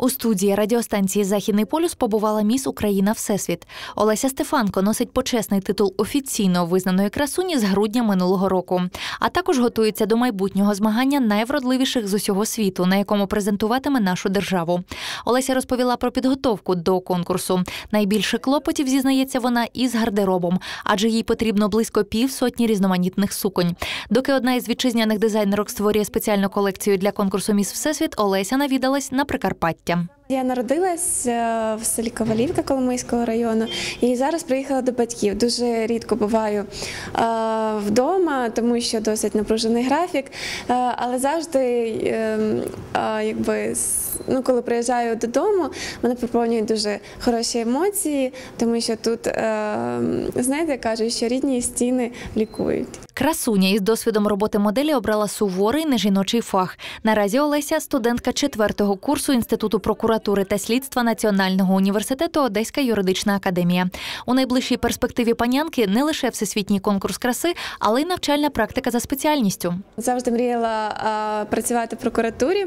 У студії радіостанції Західний полюс побувала міс Україна Всесвіт. Олеся Стефанко носить почесний титул офіційно визнаної красуні з грудня минулого року, а також готується до майбутнього змагання найвродливіших з усього світу, на якому презентуватиме нашу державу. Олеся розповіла про підготовку до конкурсу. Найбільше клопотів зізнається вона із гардеробом, адже їй потрібно близько півсотні різноманітних суконь. Доки одна із вітчизняних дизайнерок створює спеціальну колекцію для конкурсу Міс Всесвіт, Олеся навідалась на Прикарпаття гостям. Я народилась е, в селі Ковалівка Коломийського району і зараз приїхала до батьків. Дуже рідко буваю е, вдома, тому що досить напружений графік. Е, Але завжди, е, е, якби, ну, коли приїжджаю додому, мене поповнюють дуже хороші емоції, тому що тут, знаєте, кажуть, що рідні стіни лікують. Красуня із досвідом роботи моделі обрала суворий нежіночий фах. Наразі Олеся студентка четвертого курсу Інституту прокуратури та слідства Національного університету Одеська юридична академія. У найближчій перспективі панянки не лише всесвітній конкурс краси, але й навчальна практика за спеціальністю. Завжди мріяла працювати в прокуратурі.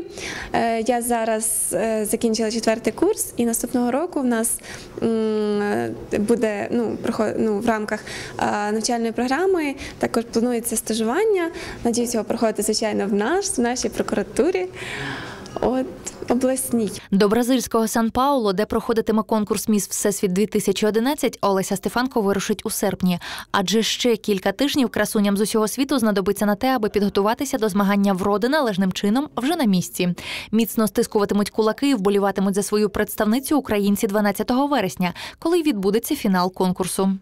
Е, я зараз е, закінчила четвертий курс, і наступного року в нас буде ну, ну, в рамках навчальної програми. Також планується стажування. Надіюсь, його проходити, звичайно, в нас, в нашій прокуратурі. От обласній. До бразильського Сан-Пауло, де проходитиме конкурс Міс Всесвіт 2011, Олеся Стефанко вирушить у серпні. Адже ще кілька тижнів красуням з усього світу знадобиться на те, аби підготуватися до змагання вроди належним чином вже на місці. Міцно стискуватимуть кулаки і вболіватимуть за свою представницю українці 12 вересня, коли відбудеться фінал конкурсу.